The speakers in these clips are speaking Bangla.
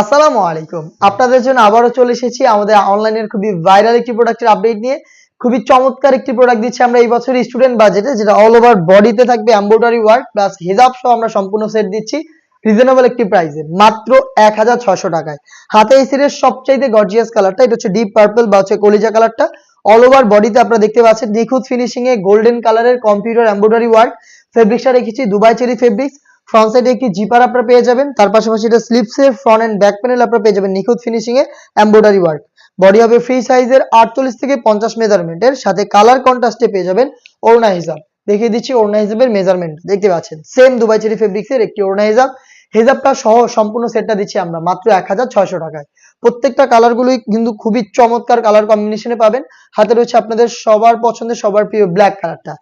আসসালামু আলাইকুম। আপনাদের জন্য আবারও চলে এসেছি আমাদের অনলাইনের খুবই ভাইরাল একটি প্রোডাক্টের আপডেট নিয়ে। খুবই চমৎকার একটি প্রোডাক্ট দিচ্ছি আমরা এই বছর স্টুডেন্ট বাজেটে যেটা অল ওভার বডিতে থাকবে এমব্রয়ডারি ওয়ার্ক প্লাস হেজাব সহ আমরা সম্পূর্ণ সেট দিচ্ছি রিজনেবল একটি প্রাইসে মাত্র এক হাজার ছশো টাকায়। হাতে এই সেটের সবচাইতে গর্জিয়াস কালারটা এটা হচ্ছে ডিপ পার্পল বা হচ্ছে কলিজা কালারটা অল ওভার বডিতে আপনারা দেখতে পাচ্ছেন নিখুঁত ফিনিশিং এ গোল্ডেন কালারের কম্পিউটার এমব্রয়ডারি ওয়ার্ক ফেব্রিক্সটা রেখেছি দুবাই চেরি ফেব্রিক্স ফ্রন্ট সাইডে একটি জিপার আপনারা পেয়ে যাবেন। তার পাশাপাশি এটা স্লিপসে ফ্রন্ট অ্যান্ড ব্যাক প্যানেল আপনারা পেয়ে যাবেন নিখুঁত ফিনিশিং এ এমব্রয়ডারি ওয়ার্ক বডি হবে ফ্রি সাইজের আটচল্লিশ থেকে পঞ্চাশ মেজারমেন্টের সাথে কালার কন্ট্রাস্টে পেয়ে যাবেন ওড়না হিসাব দেখিয়ে দিচ্ছি ওড়না হিসাবের মেজারমেন্ট দেখতে পাচ্ছেন? সেম দুবাই চেরি ফেব্রিক্সের একটি ওড়না হিসাব হিজাবটা সহ সম্পূর্ণ সেটটা দিচ্ছি আমরা মাত্র এক হাজার ছয়শো টাকায়। প্রত্যেকটা কালার গুলোই কিন্তু খুবই চমৎকার কালার কম্বিনেশনে পাবেন। হাতে রয়েছে আপনাদের সবার পছন্দের, সবার প্রিয় ব্ল্যাক কালারটা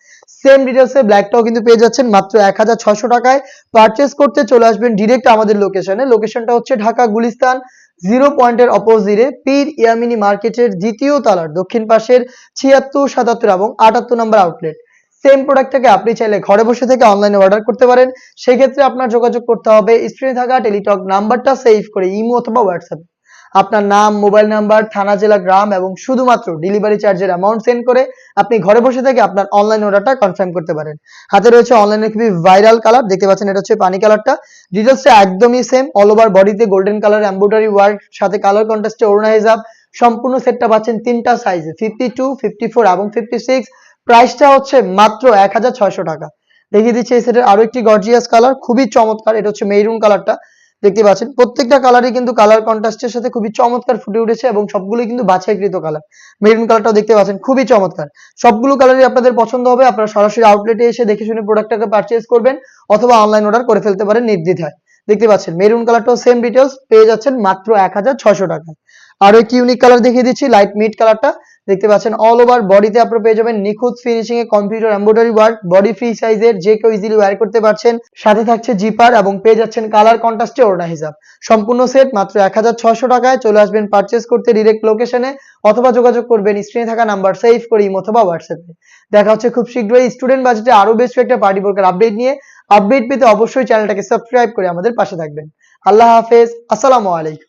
সেম ডিটেলসে ব্ল্যাকটাও কিন্তু পেয়ে যাচ্ছেন মাত্র এক হাজার ছয়শো টাকায়। পারচেস করতে চলে আসবেন ডিরেক্ট আমাদের লোকেশনে লোকেশনটা হচ্ছে ঢাকা গুলিস্তান জিরো পয়েন্টের অপোজিটে পীর ইয়ামিনী মার্কেটের দ্বিতীয় তালার দক্ষিণ পাশের ছিয়াত্তর, সাতাত্তর এবং আটাত্তর নম্বর আউটলেট সেম প্রোডাক্টটাকে আপনি চাইলে ঘরে বসে থেকে অনলাইনে অর্ডার করতে পারেন। সেক্ষেত্রে আপনার যোগাযোগ করতে হবে। স্ক্রিনে থাকা টেলিটক নাম্বারটা সেভ করে ইমো অথবা হোয়াটসঅ্যাপে আপনার নাম, মোবাইল নাম্বার, থানা, জেলা, গ্রাম এবং শুধুমাত্র ডেলিভারি চার্জের অ্যামাউন্ট সেন্ড করে আপনি ঘরে বসে থেকে আপনার অনলাইন অর্ডারটা কনফার্ম করতে পারেন। হাতে রয়েছে অনলাইনে খুবই ভাইরাল কালার দেখতে পাচ্ছেন এটা হচ্ছে পানি কালারটা ডিটেলসটা একদমই সেম অল ওভার বডিতে গোল্ডেন কালার এমব্রয়ডারি ওয়ার্ক সাথে কালার কন্ট্রাস্টে ওড়না হিসাব সম্পূর্ণ সেটটা পাচ্ছেন তিনটা সাইজে ফিফটি টু ফিফটি ফোর এবং ফিফটি সিক্স প্রাইসটা হচ্ছে মাত্র এক হাজার ছয়শো টাকা। দেখিয়ে দিচ্ছি এই সেটের আরও একটি গর্জিয়াস কালার খুবই চমৎকার, এটা হচ্ছে মেরুন কালারটা দেখতে পাচ্ছেন? প্রত্যেকটা কালারই কিন্তু কালার কন্ট্রাস্টের সাথে খুবই চমৎকার ফুটে উঠেছে এবং সবগুলোই কিন্তু বাছাইকৃত কালার মেরুন কালারটাও দেখতে পাচ্ছেন, খুবই চমৎকার। সবগুলো কালারই আপনাদের পছন্দ হবে, আপনারা সরাসরি আউটলেটে এসে দেখে শুনে প্রোডাক্টটাকে পারচেজ করবেন অথবা অনলাইন অর্ডার করে ফেলতে পারেন নির্দ্বিধায়। দেখতে পাচ্ছেন মেরুন কালারটাও সেম ডিটেলস পেয়ে যাচ্ছেন মাত্র এক হাজার ছয়শো টাকায়। আরও একটি ইউনিক কালার দেখিয়ে দিচ্ছি লাইট মিড কালারটা দেখতে পাচ্ছেন অল ওভার বডিতে আপনারা পেয়ে যাবেন নিখুঁত ফিনিশিং এ computer embroidery work body free সাইজের যে কেউ ইজিলি ওয়্যার করতে পারছেন। সাথে থাকছে জিপার এবং পেয়ে যাচ্ছেন কালার কন্ট্রাস্টে ওড়না হিসাব সম্পূর্ণ সেট মাত্র এক হাজার ছয়শো টাকায় চলে আসবেন পারচেস করতে ডিরেক্ট লোকেশনে অথবা যোগাযোগ করবেন স্ক্রিনে থাকা নাম্বার সেভ করে অথবা হোয়াটসঅ্যাপে দেখা হচ্ছে খুব শীঘ্রই স্টুডেন্ট বাজেটে আরও বেশ কয়েকটা পার্টি বোর্কের আপডেট নিয়ে। আপডেট পেতে অবশ্যই চ্যানেলটাকে সাবস্ক্রাইব করে আমাদের পাশে থাকবেন। আল্লাহ হাফেজ, আসসালামু আলাইকুম।